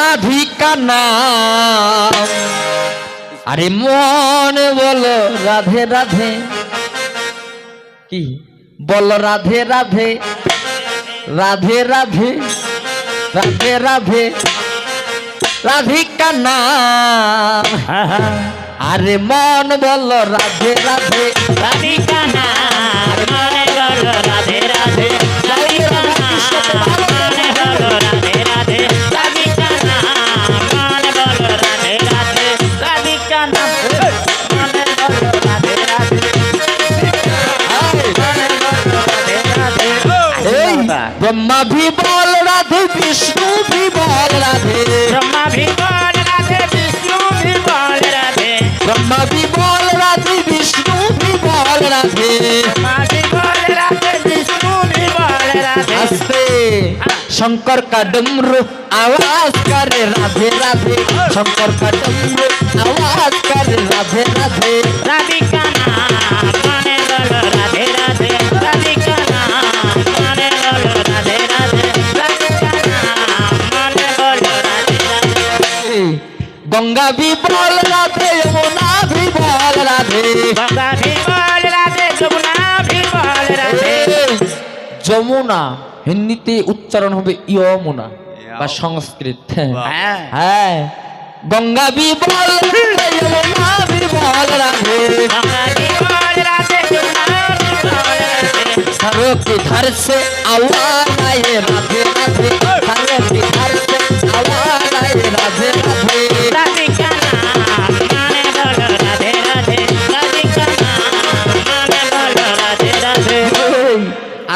রাধিকা নাম আরে মন বলো রাধে রাধে। কি? বলো রাধে রাধে। রাধে রাধে। রাধে রাধে। রাধিকা নাম আরে মন বলো রাধে রাধে। রাধিকা না। ব্রহ্মা ভি বল রাধে বিষ্ণু ভি বল রাধে ব্রহ্মা ভি বল রাধে বিষ্ণু ভি বল রাধে ব্রহ্মা ভি বল রাধে বিষ্ণু ভি বল রাধে ব্রহ্মা ভি বল রাধে বিষ্ণু ভি বল রাধে আস্তে শঙ্কর का डमरू आवाज करे राधे राधे शंकर का डमरू आवाज करे राधे राधे রাধিকা গঙ্গা বিবল রাধে যমুনা বিবল রাধে। গঙ্গা বিবল রাধে যমুনা বিবল রাধে। যমুনা হিন্দিতে উচ্চারণ হবে ইয়মুনা বা সংস্কৃত। হ্যাঁ।, হ্যাঁ। গঙ্গা বিবল যমুনা বিবল রাধে। সরো কিধর সে আওয়াজ আয়ে রাধে রাধে। সরো কিধর সে আওয়াজ আয়ে রাধে।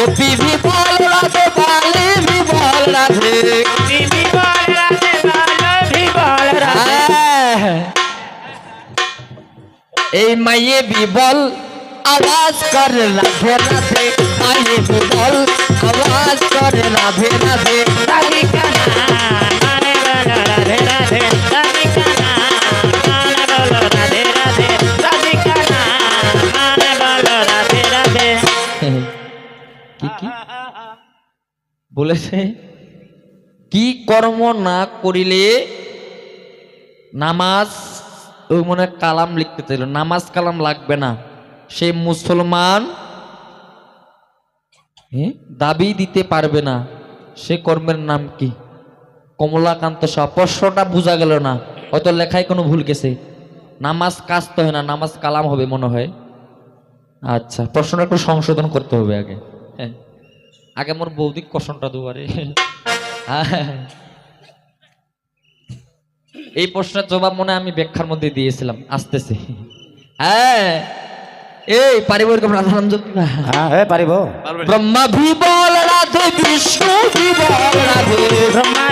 गोपी भी बोल राधे भी राधे गोपी भी राधे भी राधे ए माये भी आवाज़ कर राधे राधे माये भी बोल आवाज़ कर राधे राधे বলেছে, কি কর্ম না করিলে নামাজ ওই মনে কালাম লিখতে চাইল, নামাজ কালাম লাগবে না। সে মুসলমান দাবি দিতে পারবে না। সে কর্মের নাম কি? কমলাকান্ত শাহ, প্রশ্নটা বোঝা গেল না, হয়তো লেখায় কোনো ভুল গেছে। নামাজ কাজ তো হয় না, নামাজ কালাম হবে মনে হয়। আচ্ছা প্রশ্নটা একটু সংশোধন করতে হবে আগে। হ্যাঁ। আগে মোর বৌদিক কষণটা দুবারে এই প্রশ্নের জবাব মনে আমি ব্যাখ্যার মধ্যে দিয়েছিলাম আসতেছি। হ্যাঁ এই পারিব রাধারাম জ্যোতিবা হ্যাঁ পারিব। ব্রহ্মা বিবল বল রাধে বিষ্ণু বিবল রাধে। ব্রহ্মা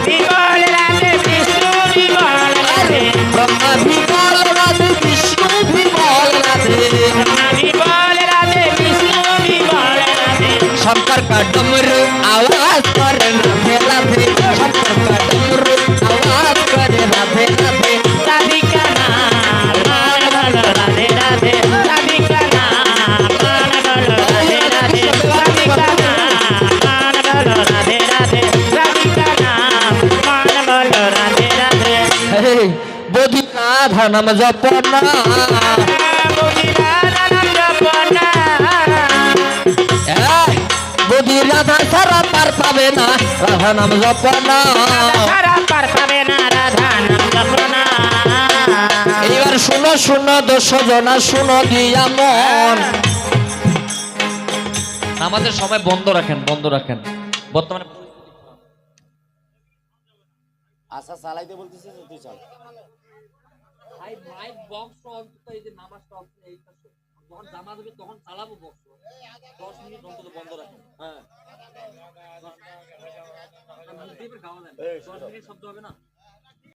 নাম জপনা। বুধি রাধা সারা পার পাবে না রাধা নাম জপনা। এবার শুনো শুনো, দশ জনা শুনো, দিয়া মন। আমাদের সময় বন্ধ রাখেন বন্ধ রাখেন। বর্তমানে আশা চালাইতে বলতেছে ভাই মাইক বক্স অন্তত এই যে নামাজটা অন্তত এইটা। যখন জামা দেবে তখন চালাবো বক্স দশ মিনিট অন্তত বন্ধ রাখেন হ্যাঁ। দশ মিনিট শব্দ হবে না